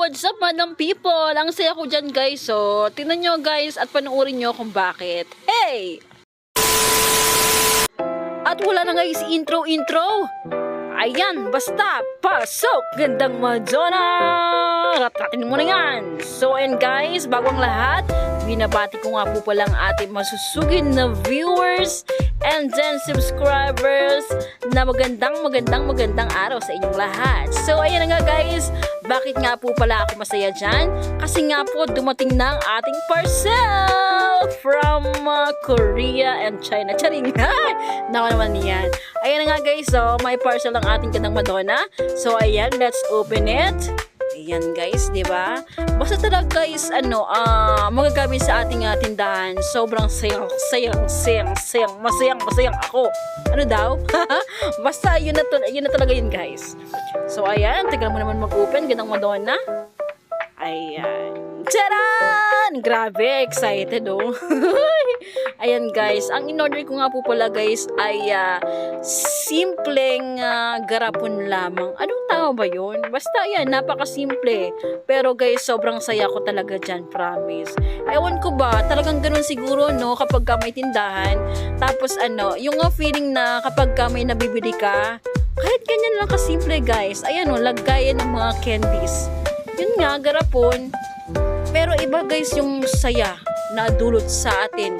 what's up madam people? Ang saya ko dyan guys. So, tingnan nyo guys at panoorin nyo kung bakit. Hey! At wala na guys, intro, intro. Ayan, basta, pasok! Gandang Madonna! Ratratin mo na yan! So, ayan guys, bago ang lahat, binabati ko nga po pala ang ating masusugin na viewers and then subscribers na magandang, magandang, magandang araw sa inyong lahat. So, ayan nga guys, bakit nga po pala ako masaya dyan? Kasi nga po, dumating na ang ating parcel from uh, Korea and China. Charing! Nako naman yan. Ayan na nga guys, so may parcel ang ating kanang Madonna. So ayan, let's open it. Ayan guys, di ba? Basta talaga guys, ano, ah, magagamit sa ating uh, tindahan. Sobrang sayang, sayang, sayang, sayang, masayang, masayang ako. Ano daw? Basta yun na, yun na talaga yun guys. So ayan, tagal mo naman mag-open, ganang Madonna. Ayan. Charan! Grabe, excited oh. Ayan guys, ang in-order ko nga po pala guys ay ah, simpleng ah, garapon lamang. Anong tama ba yun? Basta yan, napakasimple. Pero guys, sobrang saya ko talaga dyan, promise. Ewan ko ba, talagang ganun siguro no, kapag ka may tindahan. Tapos ano, yung nga feeling na kapag ka may nabibili ka, kahit ganyan lang kasimple guys. Ayan o, lagayan ng mga candies. Yun nga, garapon. Pero iba guys yung saya na dulot sa atin.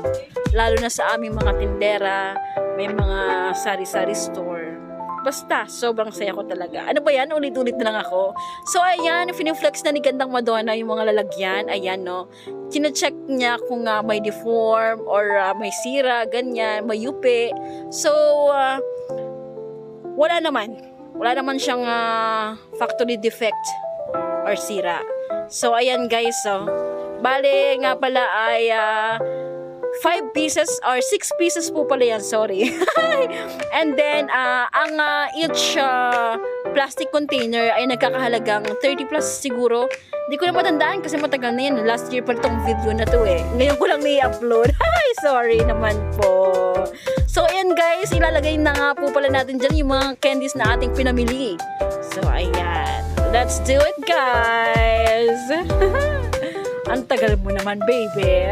Lalo na sa aming mga tindera, may mga sari-sari store. Basta, sobrang saya ko talaga. Ano ba yan? Ulit-ulit na lang ako. So, ayan, finiflex na ni Gandang Madonna yung mga lalagyan. Ayan, no. Kina-check niya kung uh, may deform or ah, may sira, ganyan, may yupi. So, ah, wala naman. Wala naman siyang ah, factory defect or sira. So, ayan guys, so, bale nga pala ay 5 pieces or 6 pieces po pala yan, sorry. And then, ah, ang ah, each ah, plastic container ay nagkakahalagang 30 plus siguro. Hindi ko na matandaan kasi matagal na yan. Last year pa itong video na to eh. Ngayon ko lang ni-upload. Ay, sorry naman po. So, ayan guys, ilalagay na nga po pala natin dyan yung mga candies na ating pinamili. So, ayan. Let's do it, guys! Ang tagal mo naman, baby.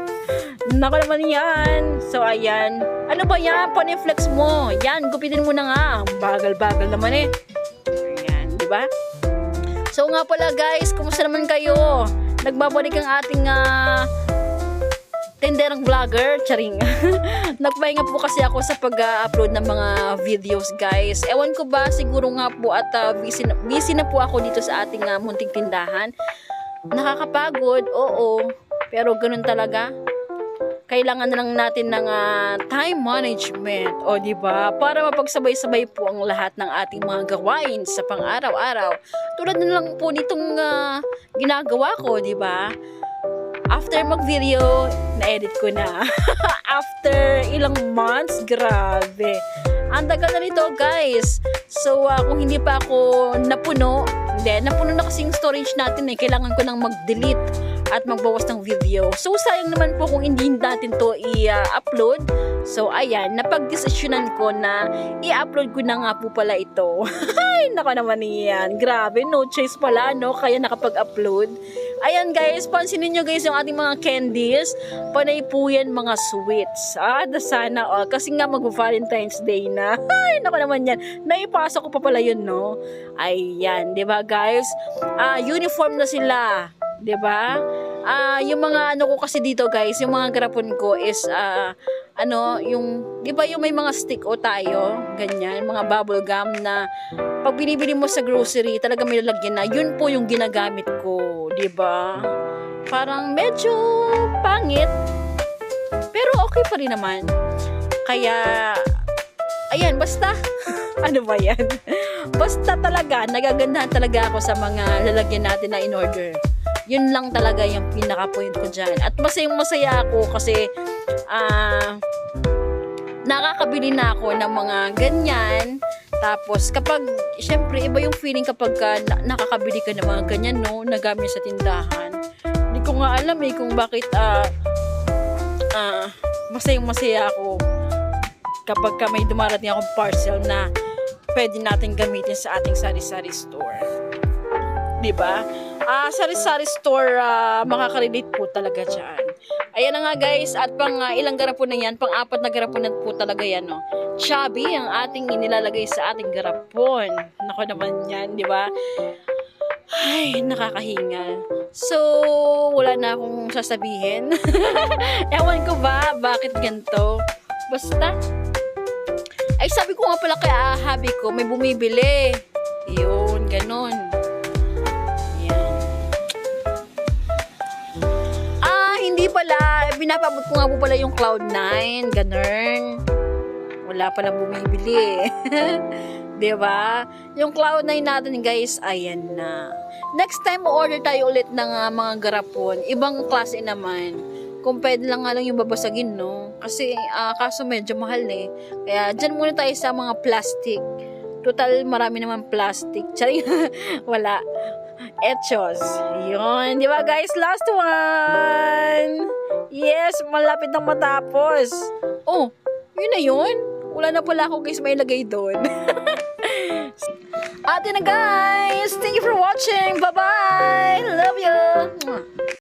Nako naman yan. So, ayan. Ano ba yan? Paniflex mo. Yan, gupitin mo na nga. Bagal-bagal naman eh. Ayan, di ba? So nga pala guys, kumusta naman kayo? Nagbabalik ang ating ah, tenderang vlogger, charing. Nagpahinga po kasi ako sa pag-upload ng mga videos, guys. Ewan ko ba, siguro nga po at ah, busy, na, busy na po ako dito sa ating ah, munting tindahan. Nakakapagod, oo. Pero ganun talaga. Kailangan na lang natin ng ah, time management, o ba? Para mapagsabay-sabay po ang lahat ng ating mga gawain sa pang-araw-araw. Tulad na lang po nitong ah, ginagawa ko, ba? after mag-video, na-edit ko na. after ilang months, grabe. Ang tagal na nito, guys. So, ah, kung hindi pa ako napuno, hindi, napuno na kasi yung storage natin eh. Kailangan ko nang mag-delete at magbawas ng video. So, sayang naman po kung hindi natin to i-upload. So, ayan, napag-desisyonan ko na i-upload ko na nga po pala ito. Ay, naka naman yan. Grabe, no choice pala, no? Kaya nakapag-upload. Ayan guys, pansinin nyo guys yung ating mga candies. Panay po yan mga sweets. Ah, sana all. Kasi nga mag-Valentine's Day na. Ay, naku naman yan. Naipasok ko pa pala yun, no? Ayan, di ba guys? Ah, uniform na sila. Di ba? Ah, yung mga ano ko kasi dito guys, yung mga garapon ko is ah, ano, yung, di ba yung may mga stick o tayo, ganyan, mga bubble gum na pag binibili mo sa grocery, talaga may lalagyan na, yun po yung ginagamit ko, di ba? Parang medyo pangit, pero okay pa rin naman. Kaya, ayan, basta, ano ba yan? Basta talaga, nagagandahan talaga ako sa mga lalagyan natin na in order. Yun lang talaga yung pinaka-point ko dyan. At masayang masaya ako kasi, ah, nakakabili na ako ng mga ganyan. Tapos, kapag, syempre, iba yung feeling kapag ka, na- nakakabili ka ng mga ganyan, no, na gamit sa tindahan. Hindi ko nga alam eh kung bakit, ah, ah, masayang masaya ako kapag ka may dumarating akong parcel na pwede natin gamitin sa ating sari-sari store. ba? ah, sari-sari store, ah, makaka-relate po talaga dyan. Ayan na nga guys, at pang ah, ilang garapon na yan, pang apat na garapon na po talaga yan, no. Chubby ang ating inilalagay sa ating garapon. Nako naman yan, di ba? Ay, nakakahinga. So, wala na akong sasabihin. Ewan ko ba, bakit ganito? Basta, ay sabi ko nga pala kay ah, habi ko, may bumibili. Yun, ganon. Pala. Binapabot ko nga po pala yung Cloud9. Ganon. Wala palang bumibili. 'Di ba? Yung Cloud9 natin guys, ayan na. Next time order tayo ulit ng ah, mga garapon. Ibang klase naman. Kung pwede lang nga lang yung babasagin, no? Kasi ah, kaso medyo mahal eh. Kaya dyan muna tayo sa mga plastic. Total, marami naman plastic. Charing, wala. Echos. Yun. Di ba guys? Last one. Yes, malapit nang matapos. Oh, yun na yun. Wala na pala ako guys may lagay doon. Ate na guys. Thank you for watching. Bye-bye. Love you.